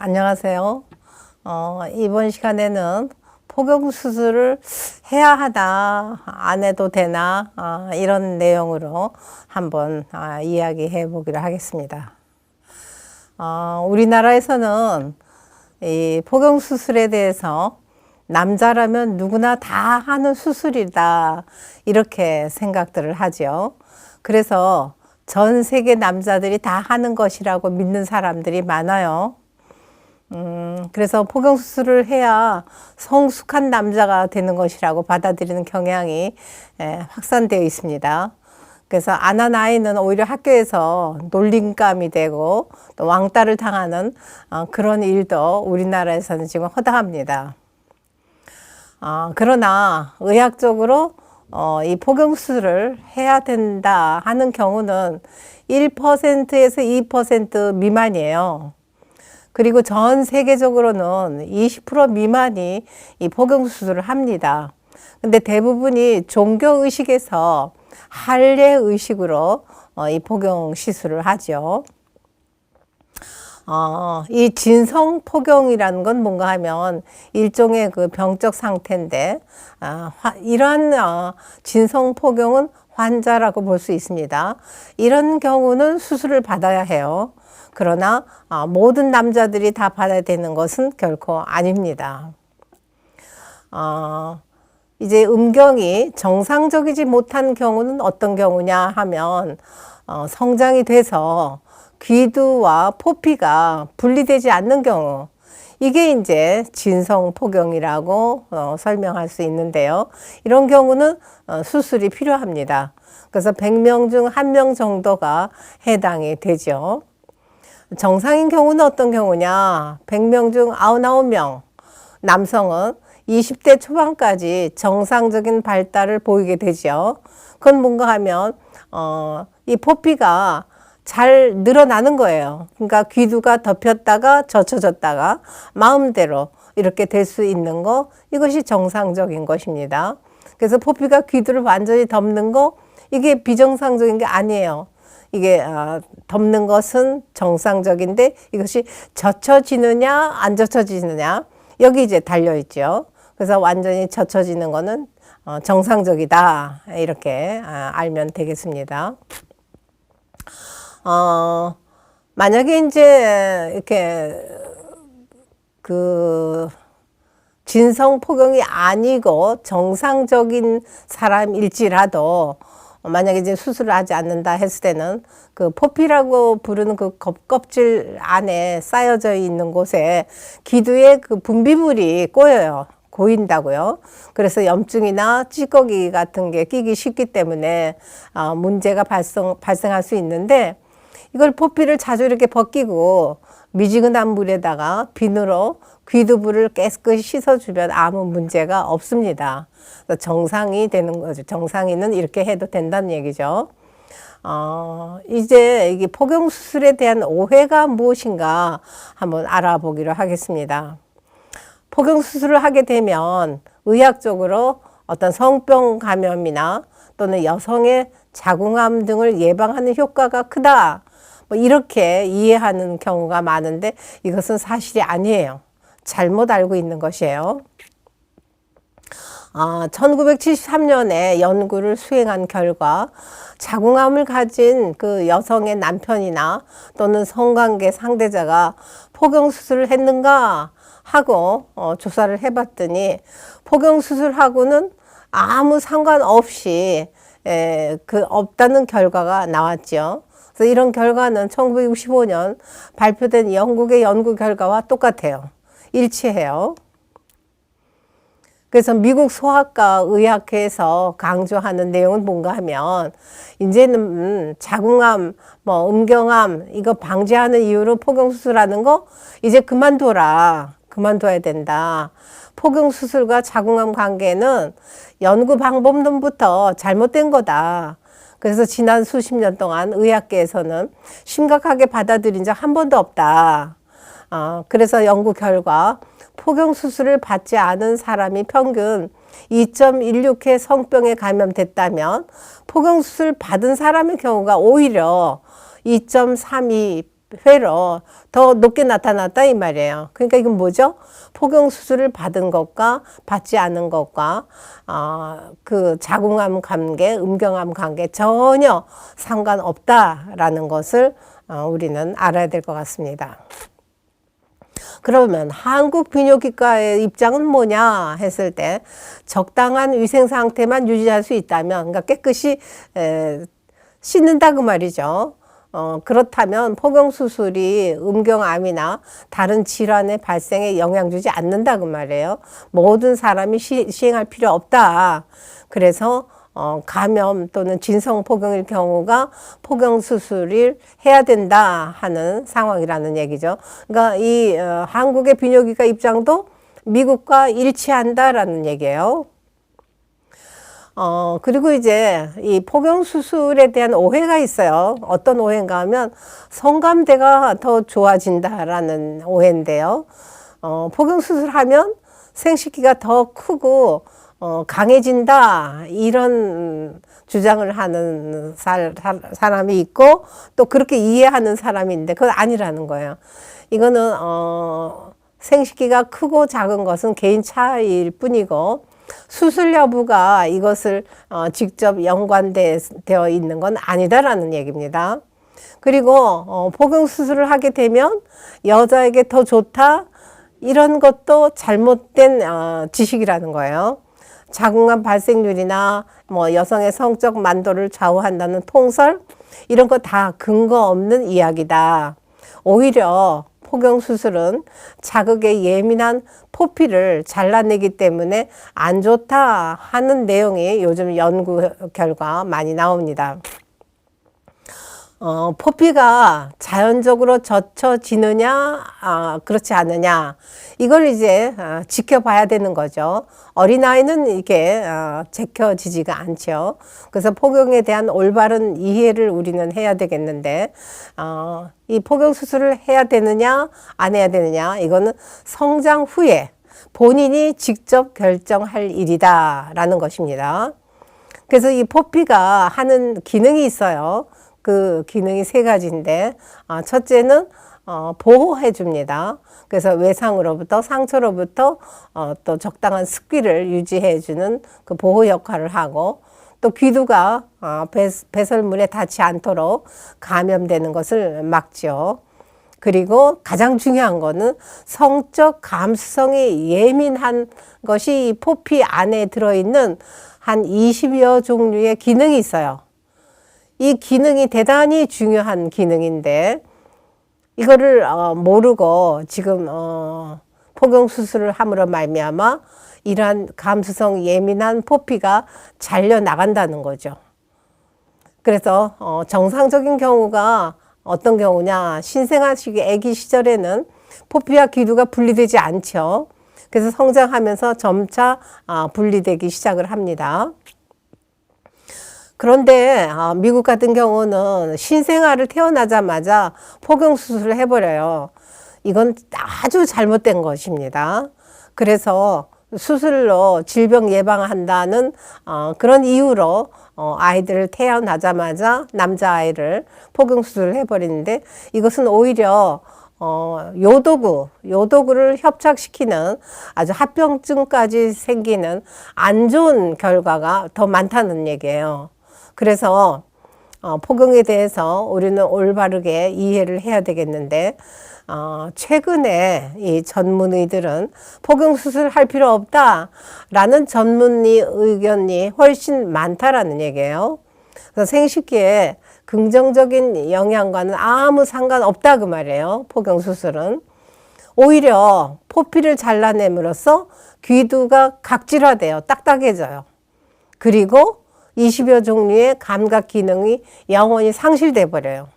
안녕하세요. 어, 이번 시간에는 포경 수술을 해야 하다, 안 해도 되나, 아, 이런 내용으로 한번 아, 이야기해 보기로 하겠습니다. 어, 우리나라에서는 이 포경 수술에 대해서 남자라면 누구나 다 하는 수술이다, 이렇게 생각들을 하죠. 그래서 전 세계 남자들이 다 하는 것이라고 믿는 사람들이 많아요. 음, 그래서 포경 수술을 해야 성숙한 남자가 되는 것이라고 받아들이는 경향이 에, 확산되어 있습니다. 그래서 안 한 아이는 오히려 학교에서 놀림감이 되고 또 왕따를 당하는 어, 그런 일도 우리나라에서는 지금 허다합니다. 어, 그러나 의학적으로 어, 이 포경 수술을 해야 된다 하는 경우는 1%에서 2% 미만이에요. 그리고 전 세계적으로는 20% 미만이 이 포경 수술을 합니다. 근데 대부분이 종교 의식에서 할례 의식으로 어, 이 포경 시술을 하죠. 어, 이 진성 포경이라는 건 뭔가 하면 일종의 그 병적 상태인데, 아, 화, 이러한 어, 진성 포경은 환자라고 볼 수 있습니다. 이런 경우는 수술을 받아야 해요. 그러나 어, 모든 남자들이 다 받아야 되는 것은 결코 아닙니다. 어, 이제 음경이 정상적이지 못한 경우는 어떤 경우냐 하면 어, 성장이 돼서 귀두와 포피가 분리되지 않는 경우 이게 이제 진성 포경이라고 어, 설명할 수 있는데요. 이런 경우는 어, 수술이 필요합니다. 그래서 100명 중 1명 정도가 해당이 되죠. 정상인 경우는 어떤 경우냐? 100명 중 99명 남성은 20대 초반까지 정상적인 발달을 보이게 되죠. 그건 뭔가 하면 어, 이 포피가 잘 늘어나는 거예요. 그러니까 귀두가 덮였다가 젖혀졌다가 마음대로 이렇게 될 수 있는 거 이것이 정상적인 것입니다. 그래서 포피가 귀두를 완전히 덮는 거 이게 비정상적인 게 아니에요. 이게 어, 덮는 것은 정상적인데 이것이 젖혀지느냐 안 젖혀지느냐 여기 이제 달려 있죠. 그래서 완전히 젖혀지는 거는 어, 정상적이다 이렇게 아, 알면 되겠습니다. 어, 만약에 이제 이렇게 그 진성 포경이 아니고 정상적인 사람일지라도 만약에 이제 수술을 하지 않는다 했을 때는 그 포피라고 부르는 그 껍질 안에 쌓여져 있는 곳에 기두에 그 분비물이 꼬여요. 고인다고요. 그래서 염증이나 찌꺼기 같은 게 끼기 쉽기 때문에 어, 문제가 발생, 발생할 수 있는데 이걸 포피를 자주 이렇게 벗기고 미지근한 물에다가 비누로 귀두부를 깨끗이 씻어주면 아무 문제가 없습니다. 정상이 되는 거죠. 정상인은 이렇게 해도 된다는 얘기죠. 어, 이제 이게 포경 수술에 대한 오해가 무엇인가 한번 알아보기로 하겠습니다. 포경 수술을 하게 되면 의학적으로 어떤 성병 감염이나 또는 여성의 자궁암 등을 예방하는 효과가 크다. 뭐 이렇게 이해하는 경우가 많은데 이것은 사실이 아니에요. 잘못 알고 있는 것이에요. 아, 1973년에 연구를 수행한 결과 자궁암을 가진 그 여성의 남편이나 또는 성관계 상대자가 포경 수술을 했는가 하고 어, 조사를 해봤더니 포경 수술하고는 아무 상관없이 에, 그 없다는 결과가 나왔죠. 그래서 이런 결과는 1965년 발표된 영국의 연구 결과와 똑같아요. 일치해요. 그래서 미국 소아과 의학회에서 강조하는 내용은 뭔가 하면 이제는 자궁암, 뭐 음경암 이거 방지하는 이유로 포경 수술하는 거 이제 그만둬라. 그만둬야 된다. 포경 수술과 자궁암 관계는 연구 방법론부터 잘못된 거다. 그래서 지난 수십 년 동안 의학계에서는 심각하게 받아들인 적 한 번도 없다. 어, 그래서 연구 결과 포경 수술을 받지 않은 사람이 평균 2.16회 성병에 감염됐다면 포경 수술 받은 사람의 경우가 오히려 2.32 회로 더 높게 나타났다 이 말이에요. 그러니까 이건 뭐죠? 포경 수술을 받은 것과 받지 않은 것과 어, 그 자궁암 관계, 음경암 관계 전혀 상관없다라는 것을 어, 우리는 알아야 될 것 같습니다. 그러면 한국 비뇨기과의 입장은 뭐냐 했을 때 적당한 위생 상태만 유지할 수 있다면 그러니까 깨끗이 에, 씻는다 그 말이죠. 어, 그렇다면 포경 수술이 음경암이나 다른 질환의 발생에 영향 주지 않는다 그 말이에요. 모든 사람이 시, 시행할 필요 없다. 그래서 어, 감염 또는 진성 포경일 경우가 포경 수술을 해야 된다 하는 상황이라는 얘기죠. 그러니까 이 어, 한국의 비뇨기과 입장도 미국과 일치한다라는 얘기예요. 어, 그리고 이제 이 포경 수술에 대한 오해가 있어요. 어떤 오해인가 하면 성감대가 더 좋아진다라는 오해인데요. 어, 포경 수술하면 생식기가 더 크고 어, 강해진다 이런 주장을 하는 사, 사, 람이 있고 또 그렇게 이해하는 사람이 있는데 그건 아니라는 거예요. 이거는 어, 생식기가 크고 작은 것은 개인 차이일 뿐이고 수술 여부가 이것을 어, 직접 연관되어 있는 건 아니다라는 얘기입니다. 그리고 어, 복용 수술을 하게 되면 여자에게 더 좋다 이런 것도 잘못된 어, 지식이라는 거예요. 자궁암 발생률이나 뭐 여성의 성적 만도를 좌우한다는 통설 이런 거 다 근거 없는 이야기다. 오히려 포경 수술은 자극에 예민한 포피를 잘라내기 때문에 안 좋다 하는 내용이 요즘 연구 결과 많이 나옵니다. 어, 포피가 자연적으로 젖혀지느냐, 아, 그렇지 않느냐. 이걸 이제 아, 지켜봐야 되는 거죠. 어린아이는 이게 아, 제켜지지가 않죠. 그래서 포경에 대한 올바른 이해를 우리는 해야 되겠는데, 어, 이 포경 수술을 해야 되느냐, 안 해야 되느냐. 이거는 성장 후에 본인이 직접 결정할 일이다라는 것입니다. 그래서 이 포피가 하는 기능이 있어요. 그 기능이 세 가지인데 어, 첫째는 어, 보호해 줍니다. 그래서 외상으로부터 상처로부터 어, 또 적당한 습기를 유지해 주는 그 보호 역할을 하고 또 귀두가 어, 배, 배설물에 닿지 않도록 감염되는 것을 막죠. 그리고 가장 중요한 거는 성적 감수성이 예민한 것이 포피 안에 들어있는 한 20여 종류의 기능이 있어요. 이 기능이 대단히 중요한 기능인데 이거를 어, 모르고 지금 어, 포경 수술을 함으로 말미암아 이러한 감수성 예민한 포피가 잘려 나간다는 거죠. 그래서 어, 정상적인 경우가 어떤 경우냐 신생아 시기 아기 시절에는 포피와 기두가 분리되지 않죠. 그래서 성장하면서 점차 아, 분리되기 시작을 합니다. 그런데 아, 미국 같은 경우는 신생아를 태어나자마자 포경 수술을 해버려요. 이건 아주 잘못된 것입니다. 그래서 수술로 질병 예방한다는 어, 그런 이유로 어, 아이들을 태어나자마자 남자아이를 포경 수술을 해버리는데 이것은 오히려 어, 요도구, 요도구를 협착시키는 아주 합병증까지 생기는 안 좋은 결과가 더 많다는 얘기예요. 그래서 어, 포경에 대해서 우리는 올바르게 이해를 해야 되겠는데 어, 최근에 이 전문의들은 포경 수술할 필요 없다라는 전문의 의견이 훨씬 많다라는 얘기예요. 그래서 생식기에 긍정적인 영향과는 아무 상관없다 그 말이에요. 포경 수술은 오히려 포피를 잘라냄으로써 귀두가 각질화돼요. 딱딱해져요. 그리고 20여 종류의 감각 기능이 영원히 상실돼 버려요.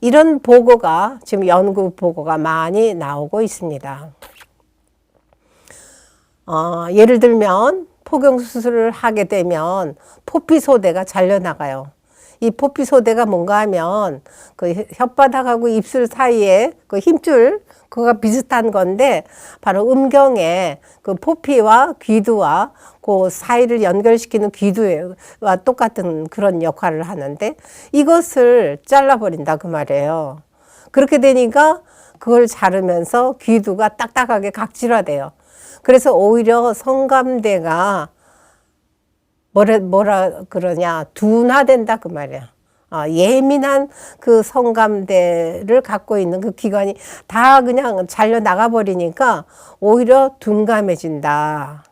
이런 보고가 지금 연구 보고가 많이 나오고 있습니다. 어, 예를 들면 포경 수술을 하게 되면 포피 소대가 잘려 나가요. 이 포피 소대가 뭔가 하면 그 혓바닥하고 입술 사이에 그 힘줄 그거가 비슷한 건데 바로 음경에 그 포피와 귀두와 그 사이를 연결시키는 귀두와 똑같은 그런 역할을 하는데 이것을 잘라버린다 그 말이에요. 그렇게 되니까 그걸 자르면서 귀두가 딱딱하게 각질화돼요. 그래서 오히려 성감대가 뭐라, 뭐라 그러냐, 둔화된다 그 말이야. 아, 예민한 그 성감대를 갖고 있는 그 기관이 다 그냥 잘려 나가버리니까 오히려 둔감해진다.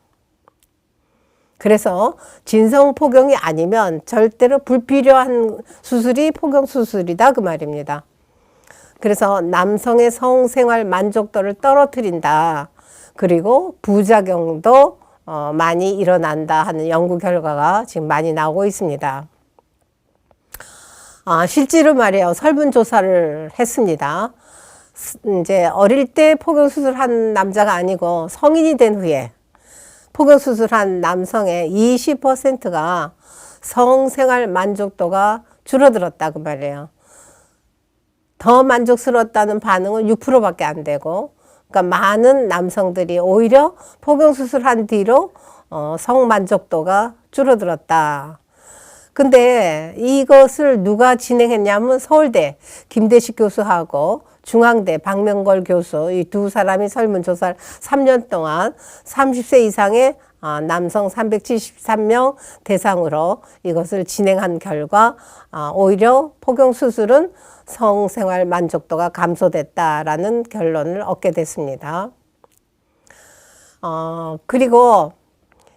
그래서 진성 포경이 아니면 절대로 불필요한 수술이 포경 수술이다 그 말입니다. 그래서 남성의 성생활 만족도를 떨어뜨린다. 그리고 부작용도 어, 많이 일어난다 하는 연구 결과가 지금 많이 나오고 있습니다. 아, 실제로 말이에요. 설문조사를 했습니다. 스- 이제 어릴 때 포경수술한 남자가 아니고 성인이 된 후에 포경수술한 남성의 20%가 성생활 만족도가 줄어들었다 그 말이에요. 더 만족스러웠다는 반응은 6%밖에 안 되고, 그러니까 많은 남성들이 오히려 포경수술한 뒤로 어, 성만족도가 줄어들었다. 근데 이것을 누가 진행했냐면 서울대 김대식 교수하고 중앙대 박명걸 교수 이 두 사람이 설문조사를 3년 동안 30세 이상의 아, 남성 373명 대상으로 이것을 진행한 결과 아, 오히려 포경 수술은 성생활 만족도가 감소됐다라는 결론을 얻게 됐습니다. 어, 그리고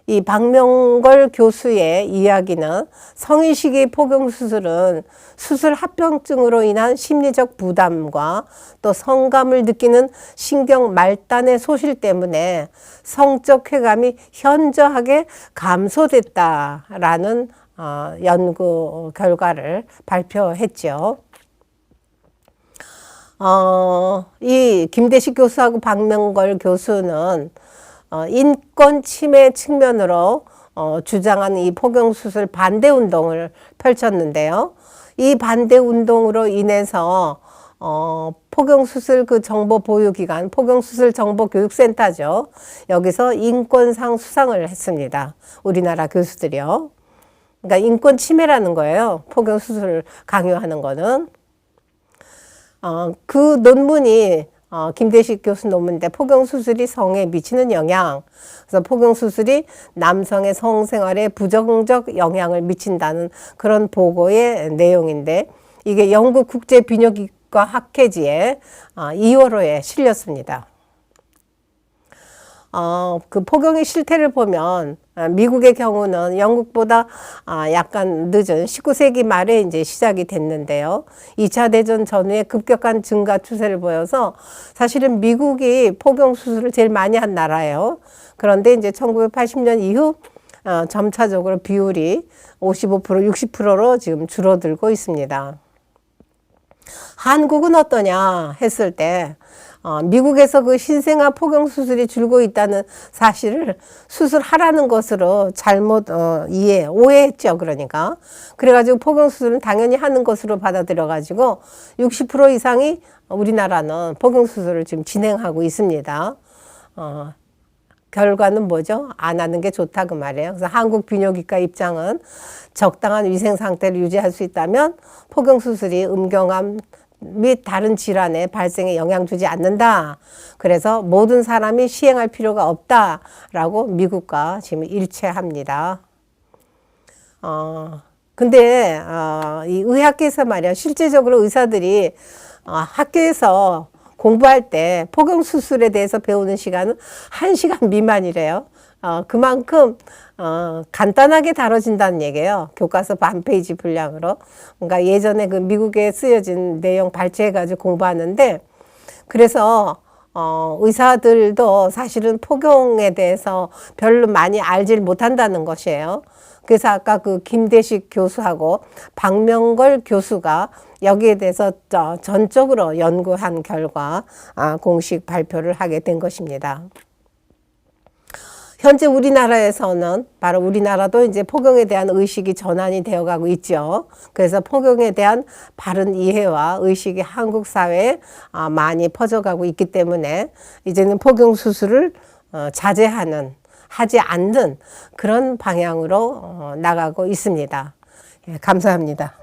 이 박명걸 교수의 이야기는 성인 시기 포경 수술은 수술 합병증으로 인한 심리적 부담과 또 성감을 느끼는 신경 말단의 소실 때문에 성적 쾌감이 현저하게 감소됐다라는 어, 연구 결과를 발표했죠. 어, 이 김대식 교수하고 박명걸 교수는 어, 인권 침해 측면으로 어, 주장한 이 포경 수술 반대 운동을 펼쳤는데요. 이 반대 운동으로 인해서 어, 포경 수술 그 정보 보유 기관 포경 수술 정보 교육센터죠. 여기서 인권상 수상을 했습니다. 우리나라 교수들이요. 그러니까 인권 침해라는 거예요. 포경 수술을 강요하는 거는. 어, 그 논문이 어, 김대식 교수 논문인데 포경 수술이 성에 미치는 영향. 그래서 포경 수술이 남성의 성생활에 부정적 영향을 미친다는 그런 보고의 내용인데 이게 영국 국제 비뇨기과 학회지에 어, 2월호에 실렸습니다. 어, 그 포경의 실태를 보면 아, 미국의 경우는 영국보다 아, 약간 늦은 19세기 말에 이제 시작이 됐는데요. 2차 대전 전후에 급격한 증가 추세를 보여서 사실은 미국이 포경 수술을 제일 많이 한 나라예요. 그런데 이제 1980년 이후 어, 점차적으로 비율이 55% 60%로 지금 줄어들고 있습니다. 한국은 어떠냐 했을 때 어, 미국에서 그 신생아 포경 수술이 줄고 있다는 사실을 수술하라는 것으로 잘못 어, 이해 오해했죠 그러니까 그래가지고 포경 수술은 당연히 하는 것으로 받아들여 가지고 60% 이상이 우리나라는 포경 수술을 지금 진행하고 있습니다. 어, 결과는 뭐죠? 안 하는 게 좋다 그 말이에요. 그래서 한국 비뇨기과 입장은 적당한 위생 상태를 유지할 수 있다면 포경 수술이 음경암 및 다른 질환의 발생에 영향 주지 않는다. 그래서 모든 사람이 시행할 필요가 없다라고 미국과 지금 일치합니다. 어, 근데 어, 이 의학계에서 말이야 실제적으로 의사들이 어, 학교에서 공부할 때 포경 수술에 대해서 배우는 시간은 한시간 미만이래요. 어, 그만큼 어, 간단하게 다뤄진다는 얘기예요. 교과서 반 페이지 분량으로. 그러니까 예전에 그 미국에 쓰여진 내용 발췌해가지고 공부하는데 그래서 어, 의사들도 사실은 포경에 대해서 별로 많이 알질 못한다는 것이에요. 그래서 아까 그 김대식 교수하고 박명걸 교수가 여기에 대해서 저 전적으로 연구한 결과 아, 공식 발표를 하게 된 것입니다. 현재 우리나라에서는 바로 우리나라도 이제 포경에 대한 의식이 전환이 되어 가고 있죠. 그래서 포경에 대한 바른 이해와 의식이 한국 사회에 아, 많이 퍼져가고 있기 때문에 이제는 포경 수술을 어, 자제하는 하지 않는 그런 방향으로 어, 나가고 있습니다. 예, 감사합니다.